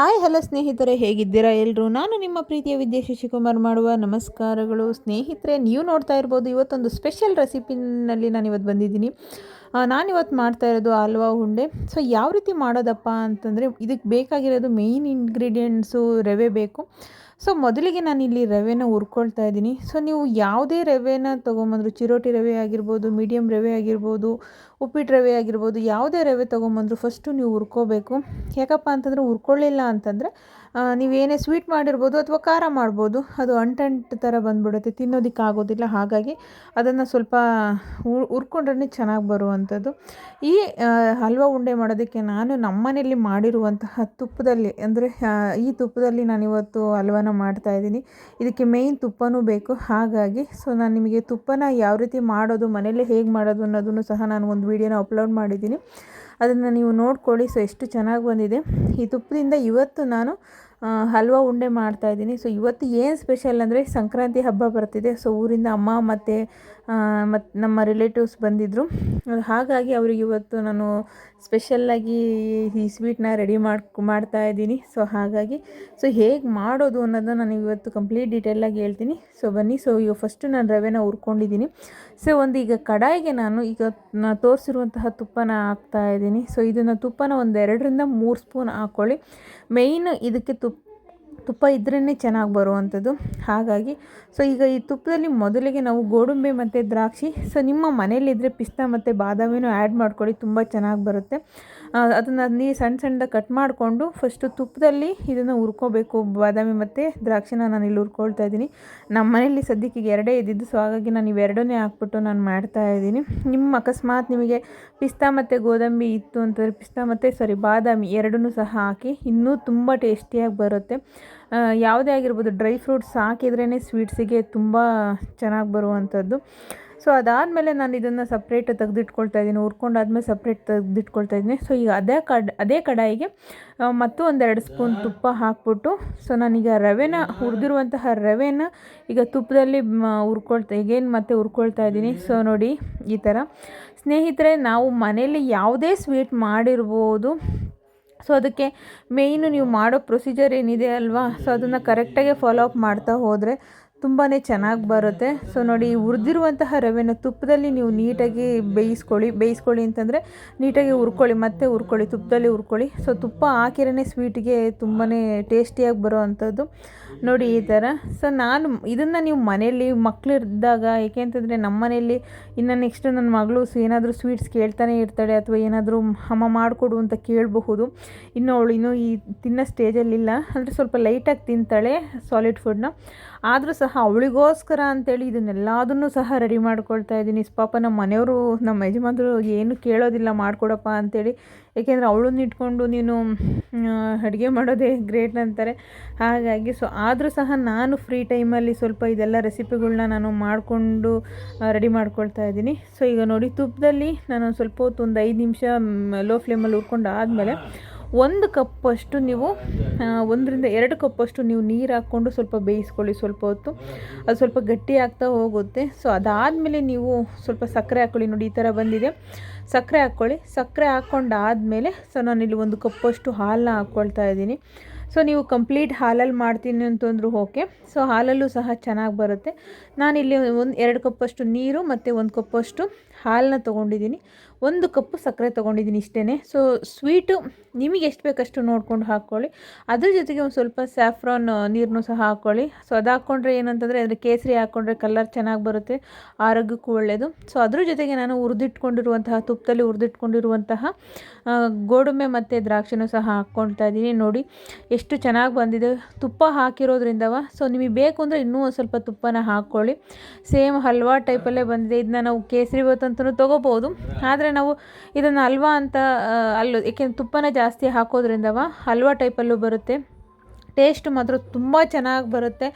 Hi, hello ಸ್ನೇಹಿತರೆ, ಹೇಗಿದ್ದೀರಾ ಎಲ್ಲರೂ ನಾನು ನಿಮ್ಮ ಪ್ರೀತಿಯ ವಿದ್ಯೆ ಶಶಿಕುಮಾರ್ ಮಾಡುವ ನಮಸ್ಕಾರಗಳು. ಸ್ನೇಹಿತರೆ, ನೀವು ನೋಡ್ತಾ ಇರ್ಬೋದು, ಇವತ್ತೊಂದು ಸ್ಪೆಷಲ್ ರೆಸಿಪಿನಲ್ಲಿ ನಾನು ಇವತ್ತು ಬಂದಿದ್ದೀನಿ. ನಾನಿವತ್ತು ಮಾಡ್ತಾ ಇರೋದು ಹಲ್ವಾ ಉಂಡೆ. ಸೊ ಯಾವ ರೀತಿ ಮಾಡೋದಪ್ಪ ಅಂತಂದರೆ, ಇದಕ್ಕೆ ಬೇಕಾಗಿರೋದು ಮೇಯ್ನ್ ಇಂಗ್ರೀಡಿಯೆಂಟ್ಸು ರವೆ ಬೇಕು. ಸೊ ಮೊದಲಿಗೆ ನಾನು ಇಲ್ಲಿ ರವೆನ ಹುರ್ಕೊಳ್ತಾ ಇದ್ದೀನಿ. ಸೊ ನೀವು ಯಾವುದೇ ರವೆನ ತೊಗೊಂಬಂದ್ರು, ಚಿರೋಟಿ ರವೆ ಆಗಿರ್ಬೋದು ಮೀಡಿಯಮ್ ರವೆ ಆಗಿರ್ಬೋದು ಉಪ್ಪಿಟ್ಟು ರವೆ ಆಗಿರ್ಬೋದು, ಯಾವುದೇ ರವೆ ತೊಗೊಂಬಂದ್ರು ಫಸ್ಟು ನೀವು ಹುರ್ಕೋಬೇಕು. ಯಾಕಪ್ಪ ಅಂತಂದರೆ ಹುರ್ಕೊಳ್ಳಿಲ್ಲ ಅಂತಂದರೆ ನೀವೇನೇ ಸ್ವೀಟ್ ಮಾಡಿರ್ಬೋದು ಅಥವಾ ಖಾರ ಮಾಡ್ಬೋದು, ಅದು ಅಂಟಂಟು ಥರ ಬಂದುಬಿಡುತ್ತೆ ತಿನ್ನೋದಕ್ಕೆ ಆಗೋದಿಲ್ಲ ಹಾಗಾಗಿ ಅದನ್ನು ಸ್ವಲ್ಪ ಹುರ್ಕೊಂಡ್ರೆ ಚೆನ್ನಾಗಿ ಬರುವಂಥದ್ದು. ಈ ಹಲ್ವಾ ಉಂಡೆ ಮಾಡೋದಕ್ಕೆ ನಾನು ನಮ್ಮನೇಲಿ ಮಾಡಿರುವಂತಹ ತುಪ್ಪದಲ್ಲಿ, ಅಂದರೆ ಈ ತುಪ್ಪದಲ್ಲಿ ನಾನಿವತ್ತು ಹಲ್ವಾನ ಮಾಡ್ತಾಯಿದ್ದೀನಿ ಇದಕ್ಕೆ ಮೇಯ್ನ್ ತುಪ್ಪನೂ ಬೇಕು, ಹಾಗಾಗಿ ಸೊ ನಾನು ನಿಮಗೆ ತುಪ್ಪನ ಯಾವ ರೀತಿ ಮಾಡೋದು ಮನೇಲಿ ಹೇಗೆ ಮಾಡೋದು ಅನ್ನೋದನ್ನು ಸಹ ನಾನು ಒಂದು ವೀಡಿಯೋನ ಅಪ್ಲೋಡ್ ಮಾಡಿದ್ದೀನಿ. ಅದನ್ನು ನೀವು ನೋಡ್ಕೊಳ್ಳಿ. ಸೊ ಎಷ್ಟು ಚೆನ್ನಾಗಿ ಬಂದಿದೆ. ಈ ತುಪ್ಪದಿಂದ ಇವತ್ತು ನಾನು ಹಲ್ವಾ ಉಂಡೆ ಮಾಡ್ತಾಯಿದ್ದೀನಿ ಸೊ ಇವತ್ತು ಏನು ಸ್ಪೆಷಲ್ ಅಂದರೆ ಸಂಕ್ರಾಂತಿ ಹಬ್ಬ ಬರ್ತಿದೆ. ಸೊ ಊರಿಂದ ಅಮ್ಮ ಮತ್ತು ಮತ್ತು ನಮ್ಮ ರಿಲೇಟಿವ್ಸ್ ಬಂದಿದ್ದರು ಹಾಗಾಗಿ ಅವ್ರಿಗೆ ಇವತ್ತು ನಾನು ಸ್ಪೆಷಲ್ಲಾಗಿ ಈ ಸ್ವೀಟ್ನ ರೆಡಿ ಮಾಡಿ, ಮಾಡ್ತಾ ಇದ್ದೀನಿ. ಸೊ ಹಾಗಾಗಿ ಸೊ ಹೇಗೆ ಮಾಡೋದು ಅನ್ನೋದನ್ನ ನಾನು ಇವತ್ತು ಕಂಪ್ಲೀಟ್ ಡೀಟೇಲಾಗಿ ಹೇಳ್ತೀನಿ. ಸೊ ಬನ್ನಿ. ಸೊ ಈಗ ಫಸ್ಟು ನಾನು ರವೆನ ಹುರ್ಕೊಂಡಿದ್ದೀನಿ. ಸೊ ಒಂದು ಈಗ ಕಡಾಯಿಗೆ ನಾನು ಈಗ ತೋರಿಸಿರುವಂತಹ ತುಪ್ಪನ ಹಾಕ್ತಾ ಇದ್ದೀನಿ. ಸೊ ಇದನ್ನು ತುಪ್ಪನ ಒಂದು ಎರಡರಿಂದ ಮೂರು ಸ್ಪೂನ್ ಹಾಕ್ಕೊಳ್ಳಿ ಮೇಯ್ನ್ ಇದಕ್ಕೆ ತುಪ್ಪ ತುಪ್ಪ ಇದ್ರೇ ಚೆನ್ನಾಗಿ ಬರುವಂಥದ್ದು ಹಾಗಾಗಿ ಸೊ ಈಗ ಈ ತುಪ್ಪದಲ್ಲಿ ಮೊದಲಿಗೆ ನಾವು ಗೋಡಂಬಿ ಮತ್ತು ದ್ರಾಕ್ಷಿ ಸೊ ನಿಮ್ಮ ಮನೇಲಿದ್ದರೆ ಪಿಸ್ತಾ ಮತ್ತು ಬಾದಾಮಿನೂ ಆ್ಯಡ್ ಮಾಡ್ಕೊಳ್ಳಿ, ತುಂಬ ಚೆನ್ನಾಗಿ ಬರುತ್ತೆ. ಅದನ್ನು ನೀ ಸಣ್ಣ ಸಣ್ಣದಾಗಿ ಕಟ್ ಮಾಡಿಕೊಂಡು ಫಸ್ಟು ತುಪ್ಪದಲ್ಲಿ ಇದನ್ನು ಹುರ್ಕೋಬೇಕು. ಬಾದಾಮಿ ಮತ್ತು ದ್ರಾಕ್ಷಿನ ನಾನು ಇಲ್ಲಿ ಹುರ್ಕೊಳ್ತಾ ಇದ್ದೀನಿ. ನಮ್ಮ ಮನೆಯಲ್ಲಿ ಸದ್ಯಕ್ಕೆ ಎರಡೇ ಇದ್ದಿದ್ದು ಸೊ ಹಾಗಾಗಿ ನಾನು ಇವೆರಡನ್ನೇ ಹಾಕ್ಬಿಟ್ಟು ನಾನು ಮಾಡ್ತಾ ಇದ್ದೀನಿ. ನಿಮ್ಮ ಅಕಸ್ಮಾತ್ ನಿಮಗೆ ಪಿಸ್ತಾ ಮತ್ತು ಗೋಡಂಬಿ ಇತ್ತು ಅಂತಂದರೆ ಪಿಸ್ತಾ ಮತ್ತು ಸಾರಿ ಬಾದಾಮಿ ಎರಡನ್ನೂ ಸಹ ಹಾಕಿ ಇನ್ನೂ ತುಂಬ ಟೇಸ್ಟಿಯಾಗಿ ಬರುತ್ತೆ. ಯಾವುದೇ ಆಗಿರ್ಬೋದು, ಡ್ರೈ ಫ್ರೂಟ್ಸ್ ಹಾಕಿದ್ರೇ ಸ್ವೀಟ್ಸಿಗೆ ತುಂಬ ಚೆನ್ನಾಗಿ ಬರುವಂಥದ್ದು ಸೊ ಅದಾದಮೇಲೆ ನಾನು ಇದನ್ನು ಸಪ್ರೇಟ್ ತೆಗೆದಿಟ್ಕೊಳ್ತಾ ಇದ್ದೀನಿ. ಹುರ್ಕೊಂಡಾದ್ಮೇಲೆ ಸಪ್ರೇಟ್ ತೆಗೆದಿಟ್ಕೊಳ್ತಾ ಇದ್ದೀನಿ. ಸೊ ಈಗ ಅದೇ ಕಡ್, ಅದೇ ಕಡಾಯಿಗೆ ಮತ್ತು ಒಂದೆರಡು ಸ್ಪೂನ್ ತುಪ್ಪ ಹಾಕ್ಬಿಟ್ಟು ಸೊ ನಾನೀಗ ರವೆನ ಹುರಿದಿರುವಂತಹ ರವೆನ ಈಗ ತುಪ್ಪದಲ್ಲಿ ಹುರ್ಕೊಳ್ತಾ, ಈಗೇನು ಮತ್ತೆ ಹುರ್ಕೊಳ್ತಾ ಇದ್ದೀನಿ. ಸೊ ನೋಡಿ ಈ ಥರ ಸ್ನೇಹಿತರೆ, ನಾವು ಮನೇಲಿ ಯಾವುದೇ ಸ್ವೀಟ್ ಮಾಡಿರ್ಬೋದು. ಸೊ ಅದಕ್ಕೆ ಮೇಯ್ನು ನೀವು ಮಾಡೋ ಪ್ರೊಸೀಜರ್ ಏನಿದೆ ಅಲ್ವಾ? ಸೊ ಅದನ್ನು ಕರೆಕ್ಟಾಗಿ ಫಾಲೋ ಅಪ್ ಮಾಡ್ತಾ ಹೋದರೆ ತುಂಬಾ ಚೆನ್ನಾಗಿ ಬರುತ್ತೆ. ಸೊ ನೋಡಿ, ಹುರಿದಿರುವಂತಹ ರವೆನ ತುಪ್ಪದಲ್ಲಿ ನೀವು ನೀಟಾಗಿ ಬೇಯಿಸ್ಕೊಳ್ಳಿ. ಬೇಯಿಸ್ಕೊಳ್ಳಿ ಅಂತಂದರೆ ನೀಟಾಗಿ ಹುರ್ಕೊಳ್ಳಿ. ಮತ್ತೆ ಹುರ್ಕೊಳ್ಳಿ, ತುಪ್ಪದಲ್ಲಿ ಹುರ್ಕೊಳ್ಳಿ. ಸೊ ತುಪ್ಪ ಹಾಕಿರೇ ಸ್ವೀಟ್ಗೆ ತುಂಬಾ ಟೇಸ್ಟಿಯಾಗಿ ಬರೋ ಅಂಥದ್ದು ನೋಡಿ, ಈ ಥರ. ಸೊ ನಾನು ಇದನ್ನು ನೀವು ಮನೆಯಲ್ಲಿ ಮಕ್ಕಳಿದ್ದಾಗ ಏಕೆ ಅಂತಂದರೆ ನಮ್ಮ ಮನೆಯಲ್ಲಿ ಇನ್ನು ನೆಕ್ಸ್ಟ್ ನನ್ನ ಮಗಳು ಏನಾದರೂ ಸ್ವೀಟ್ಸ್ ಕೇಳ್ತಾನೆ ಇರ್ತಾಳೆ ಅಥವಾ ಏನಾದರೂ ಅಮ್ಮ ಮಾಡಿಕೊಡು ಅಂತ ಕೇಳಬಹುದು. ಇನ್ನು ಅವಳು ಇನ್ನೂ ಈ ತಿನ್ನೋ ಸ್ಟೇಜಲ್ಲಿಲ್ಲ ಅಂದರೆ ಸ್ವಲ್ಪ ಲೈಟಾಗಿ ತಿಂತಾಳೆ ಸಾಲಿಡ್ ಫುಡ್ನ ಆದರೂ ಸಹ ಅವಳಿಗೋಸ್ಕರ ಅಂತೇಳಿ ಇದನ್ನೆಲ್ಲದನ್ನು ಸಹ ರೆಡಿ ಮಾಡ್ಕೊಳ್ತಾ ಇದ್ದೀನಿ. ಪಾಪ ನಮ್ಮ ಮನೆಯವರು, ನಮ್ಮ ಯಜಮಾನರು ಏನು ಕೇಳೋದಿಲ್ಲ, ಮಾಡಿಕೊಡಪ್ಪ ಅಂತೇಳಿ. ಏಕೆಂದರೆ ಅವಳನ್ನ ಇಟ್ಕೊಂಡು ನೀನು ಅಡುಗೆ ಮಾಡೋದೇ ಗ್ರೇಟ್ ಅಂತಾರೆ. ಹಾಗಾಗಿ ಸೊ ಆದರೂ ಸಹ ನಾನು ಫ್ರೀ ಟೈಮಲ್ಲಿ ಸ್ವಲ್ಪ ಇದೆಲ್ಲ ರೆಸಿಪಿಗಳನ್ನ ನಾನು ಮಾಡಿಕೊಂಡು ರೆಡಿ ಮಾಡ್ಕೊಳ್ತಾ ಇದ್ದೀನಿ. ಸೊ ಈಗ ನೋಡಿ ತುಪ್ಪದಲ್ಲಿ ನಾನು ಸ್ವಲ್ಪ ಹೊತ್ತು ಒಂದು ಐದು ನಿಮಿಷ ಲೋ ಫ್ಲೇಮಲ್ಲಿ ಹುರ್ಕೊಂಡು ಆದಮೇಲೆ ಒಂದು ಕಪ್ಪಷ್ಟು ನೀವು ಒಂದರಿಂದ ಎರಡು ಕಪ್ಪಷ್ಟು ನೀವು ನೀರು ಹಾಕ್ಕೊಂಡು ಸ್ವಲ್ಪ ಬೇಯಿಸ್ಕೊಳ್ಳಿ. ಸ್ವಲ್ಪ ಹೊತ್ತು ಅದು ಸ್ವಲ್ಪ ಗಟ್ಟಿ ಆಗ್ತಾ ಹೋಗುತ್ತೆ. ಸೊ ಅದಾದಮೇಲೆ ನೀವು ಸ್ವಲ್ಪ ಸಕ್ಕರೆ ಹಾಕ್ಕೊಳ್ಳಿ ನೋಡಿ, ಈ ಥರ ಬಂದಿದೆ. ಸಕ್ಕರೆ ಹಾಕ್ಕೊಳ್ಳಿ ಸಕ್ಕರೆ ಹಾಕ್ಕೊಂಡಾದ್ಮೇಲೆ ಸೊ, ನಾನಿಲ್ಲಿ ಒಂದು ಕಪ್ಪಷ್ಟು ಹಾಲನ್ನ ಹಾಕ್ಕೊಳ್ತಾ ಇದ್ದೀನಿ. ಸೊ ನೀವು ಕಂಪ್ಲೀಟ್ ಹಾಲಲ್ಲಿ ಮಾಡ್ತೀನಿ ಅಂತಂದ್ರು ಓಕೆ ಸೊ ಹಾಲಲ್ಲೂ ಸಹ ಚೆನ್ನಾಗಿ ಬರುತ್ತೆ. ನಾನಿಲ್ಲಿ ಒಂದು ಎರಡು ಕಪ್ಪಷ್ಟು ನೀರು ಮತ್ತು ಒಂದು ಕಪ್ಪಷ್ಟು ಹಾಲನ್ನ ತೊಗೊಂಡಿದ್ದೀನಿ ಒಂದು ಕಪ್ಪು ಸಕ್ಕರೆ ತೊಗೊಂಡಿದ್ದೀನಿ ಇಷ್ಟೇ ಸೊ ಸ್ವೀಟು ನಿಮಗೆ ಎಷ್ಟು ಬೇಕಷ್ಟು ನೋಡ್ಕೊಂಡು ಹಾಕ್ಕೊಳ್ಳಿ ಅದ್ರ ಜೊತೆಗೆ ಒಂದು ಸ್ವಲ್ಪ ಸ್ಯಾಫ್ರಾನ್ ನೀರನ್ನು ಸಹ ಹಾಕ್ಕೊಳ್ಳಿ ಸೊ ಅದು ಹಾಕ್ಕೊಂಡ್ರೆ ಏನಂತಂದರೆ ಅದರ ಕೇಸರಿ ಹಾಕ್ಕೊಂಡ್ರೆ ಕಲರ್ ಚೆನ್ನಾಗಿ ಬರುತ್ತೆ. ಆರೋಗ್ಯಕ್ಕೂ ಒಳ್ಳೆಯದು ಸೊ ಅದ್ರ ಜೊತೆಗೆ ನಾನು ಹುರಿದಿಟ್ಕೊಂಡಿರುವಂತಹ, ತುಪ್ಪದಲ್ಲಿ ಹುರಿದಿಟ್ಕೊಂಡಿರುವಂತಹ ಗೋಡಂಬೆ ಮತ್ತು ದ್ರಾಕ್ಷಿನೂ ಸಹ ಹಾಕ್ಕೊಳ್ತಾ ಇದ್ದೀನಿ ನೋಡಿ ಎಷ್ಟು ಚೆನ್ನಾಗಿ ಬಂದಿದೆ. ತುಪ್ಪ ಹಾಕಿರೋದ್ರಿಂದವ? ಸೊ ನಿಮಗೆ ಬೇಕು ಅಂದರೆ ಇನ್ನೂ ಒಂದು ಸ್ವಲ್ಪ ತುಪ್ಪನ ಹಾಕ್ಕೊಳ್ಳಿ ಸೇಮ್ ಹಲ್ವಾ ಟೈಪಲ್ಲೇ ಬಂದಿದೆ. ಇದನ್ನ ನಾವು ಕೇಸರಿ ಬಾತ್ ಅಂತಲೂ ತೊಗೋಬೋದು ಆದರೆ ನಾವು ಇದನ್ನು ಹಲ್ವಾ ಅಂತ ಅಲ್ಲ ಯಾಕೆಂದ್ರೆ ತುಪ್ಪನ ಜಾಸ್ತಿ ಹಾಕೋದ್ರಿಂದವ ಹಲ್ವಾ ಟೈಪಲ್ಲೂ ಬರುತ್ತೆ. ಟೇಸ್ಟ್ ಮಾತ್ರ ತುಂಬ ಚೆನ್ನಾಗಿ ಬರುತ್ತೆ.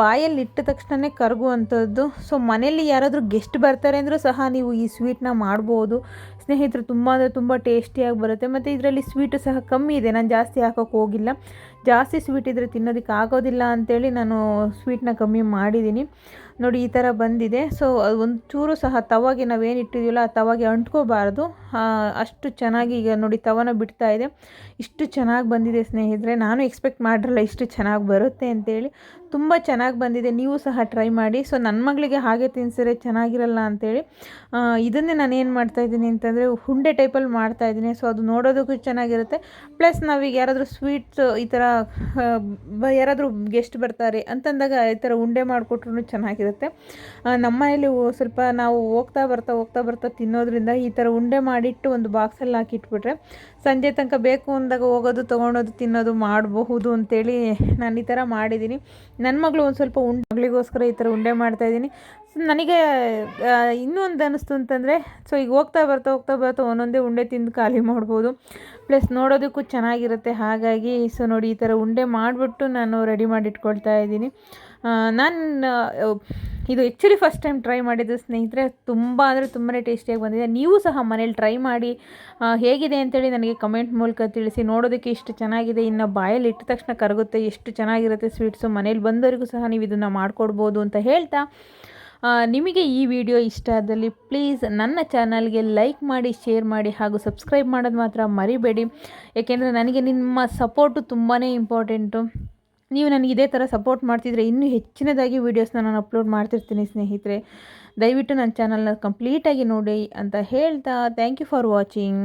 ಬಾಯಲ್ಲಿ ಇಟ್ಟ ತಕ್ಷಣವೇ ಕರಗುವಂಥದ್ದು. ಸೊ ಮನೇಲಿ ಯಾರಾದರೂ ಗೆಸ್ಟ್ ಬರ್ತಾರೆ ಅಂದರೂ ಸಹ ನೀವು ಈ ಸ್ವೀಟ್ನ ಮಾಡ್ಬೋದು. ಸ್ನೇಹಿತರು, ತುಂಬ ಅಂದರೆ ತುಂಬ ಟೇಸ್ಟಿಯಾಗಿ ಬರುತ್ತೆ. ಮತ್ತು ಇದರಲ್ಲಿ ಸ್ವೀಟು ಸಹ ಕಮ್ಮಿ ಇದೆ. ನಾನು ಜಾಸ್ತಿ ಹಾಕೋಕ್ಕೆ ಹೋಗಿಲ್ಲ. ಜಾಸ್ತಿ ಸ್ವೀಟ್ ಇದ್ದರೆ ತಿನ್ನೋದಕ್ಕೆ ಆಗೋದಿಲ್ಲ ಅಂಥೇಳಿ ನಾನು ಸ್ವೀಟ್ನ ಕಮ್ಮಿ ಮಾಡಿದ್ದೀನಿ. ನೋಡಿ, ಈ ಥರ ಬಂದಿದೆ. ಸೊ ಒಂದು ಚೂರು ಸಹ ತವಾಗೆ ನಾವೇನು ಇಟ್ಟಿದ್ದೀವಲ್ಲ, ಆ ತವಾಗೆ ಅಂಟ್ಕೋಬಾರ್ದು. ಅಷ್ಟು ಚೆನ್ನಾಗಿ ಈಗ ನೋಡಿ, ತವನ ಬಿಡ್ತಾ ಇದೆ. ಇಷ್ಟು ಚೆನ್ನಾಗಿ ಬಂದಿದೆ ಸ್ನೇಹಿತರೆ. ನಾನು ಎಕ್ಸ್ಪೆಕ್ಟ್ ಮಾಡಿರಲ್ಲ ಇಷ್ಟು ಚೆನ್ನಾಗಿ ಬರುತ್ತೆ ಅಂತೇಳಿ. ತುಂಬ ಚೆನ್ನಾಗಿ ಬಂದಿದೆ ನೀವು ಸಹ ಟ್ರೈ ಮಾಡಿ. ಸೊ ನನ್ನ ಮಗಳಿಗೆ ಹಾಗೆ ತಿನ್ಸಿದ್ರೆ ಚೆನ್ನಾಗಿರಲ್ಲ ಅಂತೇಳಿ ಇದನ್ನೇ ನಾನು ಏನು ಮಾಡ್ತಾಯಿದ್ದೀನಿ ಅಂತಂದರೆ ಹುಂಡೆ ಟೈಪಲ್ಲಿ ಮಾಡ್ತಾಯಿದ್ದೀನಿ ಸೊ ಅದು ನೋಡೋದಕ್ಕೂ ಚೆನ್ನಾಗಿರುತ್ತೆ. ಪ್ಲಸ್ ನಾವೀಗ ಯಾರಾದರೂ ಸ್ವೀಟ್ಸ್ ಈ ಥರ ಯಾರಾದರೂ ಗೆಸ್ಟ್ ಬರ್ತಾರೆ ಅಂತಂದಾಗ ಈ ಥರ ಉಂಡೆ ಮಾಡಿಕೊಟ್ರು ಚೆನ್ನಾಗಿರುತ್ತೆ. ಆ, ನಮ್ಮ ಮನೇಲಿ ಸ್ವಲ್ಪ ನಾವು ಹೋಗ್ತಾ ಬರ್ತಾ ಹೋಗ್ತಾ ಬರ್ತಾ ತಿನ್ನೋದ್ರಿಂದ ಈ ಥರ ಉಂಡೆ ಮಾಡಿಟ್ಟು ಒಂದು ಬಾಕ್ಸಲ್ಲಿ ಹಾಕಿ ಇಟ್ಬಿಟ್ರೆ ಸಂಜೆ ತನಕ ಬೇಕು ಅಂದಾಗ ಹೋಗೋದು ತೊಗೊಳೋದು ತಿನ್ನೋದು ಮಾಡಬಹುದು ಅಂತೇಳಿ ನಾನು ಈ ಥರ ಮಾಡಿದ್ದೀನಿ. ನನ್ನ ಮಗಳು ಒಂದು ಸ್ವಲ್ಪ ಉಂಡೆ, ಮಗಳಿಗೋಸ್ಕರ ಈ ಥರ ಉಂಡೆ ಮಾಡ್ತಾಯಿದ್ದೀನಿ ನನಗೆ ಇನ್ನೂ ಒಂದು ಅನ್ನಿಸ್ತು ಅಂತಂದರೆ ಸೊ ಈಗ ಹೋಗ್ತಾ ಬರ್ತಾ ಹೋಗ್ತಾ ಬರ್ತಾ ಒಂದೊಂದೇ ಉಂಡೆ ತಿಂದು ಖಾಲಿ ಮಾಡ್ಬೋದು. ಪ್ಲಸ್ ನೋಡೋದಕ್ಕೂ ಚೆನ್ನಾಗಿರುತ್ತೆ, ಹಾಗಾಗಿ ಸೊ ನೋಡಿ ಈ ಥರ ಉಂಡೆ ಮಾಡಿಬಿಟ್ಟು ನಾನು ರೆಡಿ ಮಾಡಿಟ್ಕೊಳ್ತಾ ಇದ್ದೀನಿ. ನಾನು ಇದು ಆ್ಯಕ್ಚುಲಿ ಫಸ್ಟ್ ಟೈಮ್ ಟ್ರೈ ಮಾಡಿದ್ದು ಸ್ನೇಹಿತರೆ, ತುಂಬ ಅಂದರೆ ತುಂಬಾ ಟೇಸ್ಟಿಯಾಗಿ ಬಂದಿದೆ. ನೀವು ಸಹ ಮನೇಲಿ ಟ್ರೈ ಮಾಡಿ ಹೇಗಿದೆ ಅಂತೇಳಿ ನನಗೆ ಕಮೆಂಟ್ ಮೂಲಕ ತಿಳಿಸಿ. ನೋಡೋದಕ್ಕೆ ಇಷ್ಟು ಚೆನ್ನಾಗಿದೆ, ಇನ್ನು ಬಾಯಲ್ಲಿ ಇಟ್ಟ ತಕ್ಷಣ ಕರಗುತ್ತೆ, ಎಷ್ಟು ಚೆನ್ನಾಗಿರುತ್ತೆ ಸ್ವೀಟ್ಸು ಮನೇಲಿ ಬಂದವರಿಗೂ ಸಹ ನೀವು ಇದನ್ನು ಮಾಡಿಕೊಡ್ಬೋದು ಅಂತ ಹೇಳ್ತಾ ನಿಮಗೆ ಈ ವಿಡಿಯೋ ಇಷ್ಟ ಆದಲ್ಲಿ ಪ್ಲೀಸ್ ನನ್ನ ಚಾನಲ್ಗೆ ಲೈಕ್ ಮಾಡಿ ಶೇರ್ ಮಾಡಿ ಹಾಗೂ ಸಬ್ಸ್ಕ್ರೈಬ್ ಮಾಡೋದು ಮಾತ್ರ ಮರಿಬೇಡಿ. ಏಕೆಂದರೆ ನನಗೆ ನಿಮ್ಮ ಸಪೋರ್ಟು ತುಂಬಾ ಇಂಪಾರ್ಟೆಂಟು ನೀವು ನನಗೆ ಇದೇ ಥರ ಸಪೋರ್ಟ್ ಮಾಡ್ತಿದ್ರೆ ಇನ್ನೂ ಹೆಚ್ಚಿನದಾಗಿ ವೀಡಿಯೋಸ್ನ ನಾನು ಅಪ್ಲೋಡ್ ಮಾಡ್ತಿರ್ತೀನಿ ಸ್ನೇಹಿತರೆ. ದಯವಿಟ್ಟು ನನ್ನ ಚಾನಲ್ನ ಕಂಪ್ಲೀಟಾಗಿ ನೋಡಿ ಅಂತ ಹೇಳ್ತಾ ಥ್ಯಾಂಕ್ ಯು ಫಾರ್ ವಾಚಿಂಗ್